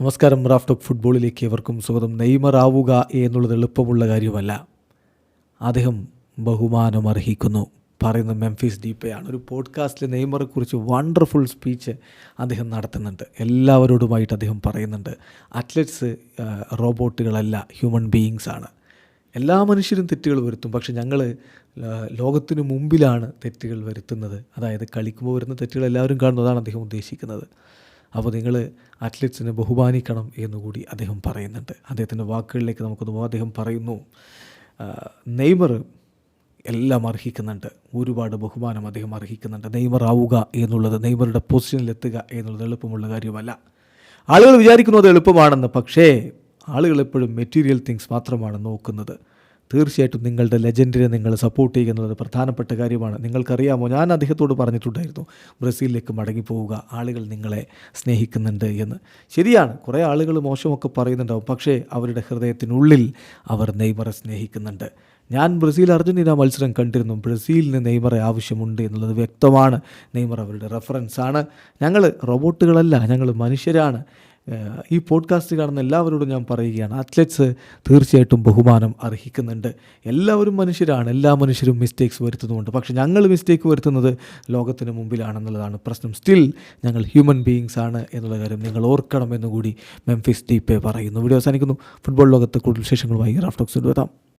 നമസ്കാരം Raf talk ഫുട്ബോളിലേക്ക് ഏവർക്കും സ്വാഗതം. നെയ്മർ ആവുക എന്നുള്ളത് എളുപ്പമുള്ള കാര്യമല്ല. അദ്ദേഹം ബഹുമാനം അർഹിക്കുന്നു. പറയുന്ന മെംഫിസ് ഡീപ്പയാണ്. ഒരു പോഡ്കാസ്റ്റിൽ നെയ്മറെ കുറിച്ച് വണ്ടർഫുൾ സ്പീച്ച് അദ്ദേഹം നടത്തുന്നുണ്ട്. എല്ലാവരോടുമായിട്ട് അദ്ദേഹം പറയുന്നുണ്ട്. അത്ലറ്റ്സ് റോബോട്ടുകളല്ല ഹ്യൂമൻ ബീയിങ്സ് ആണ്. എല്ലാ മനുഷ്യരും തെറ്റുകൾ വരുത്തും. പക്ഷെ ഞങ്ങൾ ലോകത്തിനു മുമ്പിലാണ് തെറ്റുകൾ വരുത്തുന്നത്. അതായത് കളിക്കുമ്പോൾ വരുന്ന തെറ്റുകൾ എല്ലാവരും കാണുന്നതാണ് അദ്ദേഹം ഉദ്ദേശിക്കുന്നത്. അപ്പോൾ നിങ്ങൾ അത്ലറ്റ്സിനെ ബഹുമാനിക്കണം എന്നുകൂടി അദ്ദേഹം പറയുന്നുണ്ട്. അദ്ദേഹത്തിന്റെ വാക്കുകളിലേക്ക് നമുക്കൊന്ന് അദ്ദേഹം പറയുന്നു നെയ്മർ എല്ലാം അർഹിക്കുന്നുണ്ട്. ഒരുപാട് ബഹുമാനം അദ്ദേഹം അർഹിക്കുന്നുണ്ട്. നെയ്മർ ആവുക എന്നുള്ളത് നെയ്മറുടെ പൊസിഷനിലെത്തുക എന്നുള്ളത് എളുപ്പമുള്ള കാര്യമല്ല. ആളുകൾ വിചാരിക്കുന്നത് എളുപ്പമാണെന്ന് പക്ഷേ ആളുകൾ എപ്പോഴും മെറ്റീരിയൽ തിങ്സ് മാത്രമാണ് നോക്കുന്നത്. തീർച്ചയായിട്ടും നിങ്ങളുടെ ലെജൻഡിനെ നിങ്ങൾ സപ്പോർട്ട് ചെയ്യുക എന്നുള്ളത് പ്രധാനപ്പെട്ട കാര്യമാണ്. നിങ്ങൾക്കറിയാമോ ഞാൻ അദ്ദേഹത്തോട് പറഞ്ഞിട്ടുണ്ടായിരുന്നു ബ്രസീലിലേക്ക് മടങ്ങിപ്പോവുക ആളുകൾ നിങ്ങളെ സ്നേഹിക്കുന്നുണ്ട് എന്ന്. ശരിയാണ് കുറേ ആളുകൾ മോശമൊക്കെ പറയുന്നുണ്ടാവും പക്ഷേ അവരുടെ ഹൃദയത്തിനുള്ളിൽ അവർ നെയ്മറെ സ്നേഹിക്കുന്നുണ്ട്. ഞാൻ ബ്രസീൽ അർജന്റീന മത്സരം കണ്ടിരുന്നു ബ്രസീലിന് നെയ്മറെ ആവശ്യമുണ്ട് എന്നുള്ളത് വ്യക്തമാണ്. നെയ്മർ അവരുടെ റെഫറൻസാണ് ഞങ്ങൾ റോബോട്ടുകളല്ല ഞങ്ങൾ മനുഷ്യരാണ്. ഈ പോഡ്കാസ്റ്റ് കാണുന്ന എല്ലാവരോടും ഞാൻ പറയുകയാണ് അത്ലറ്റ്സ് തീർച്ചയായിട്ടും ബഹുമാനം അർഹിക്കുന്നുണ്ട്. എല്ലാവരും മനുഷ്യരാണ് എല്ലാ മനുഷ്യരും മിസ്റ്റേക്സ് വരുത്തുന്നുമുണ്ട്. പക്ഷേ ഞങ്ങൾ മിസ്റ്റേക്ക് വരുത്തുന്നത് ലോകത്തിന് മുമ്പിലാണെന്നുള്ളതാണ് പ്രശ്നം. സ്റ്റിൽ ഞങ്ങൾ ഹ്യൂമൻ ബീയിങ്സ് ആണ് എന്നുള്ള കാര്യം നിങ്ങൾ ഓർക്കണം ഓർക്കണമെന്നുകൂടി മെംഫിസ് ഡീപ്പെ പറയുന്നു. വീഡിയോ അവസാനിക്കുന്നു. ഫുട്ബോൾ ലോകത്ത് കൂടുതൽ വിശേഷങ്ങളുമായി റാഫ്റ്റോക്സ് എത്താം.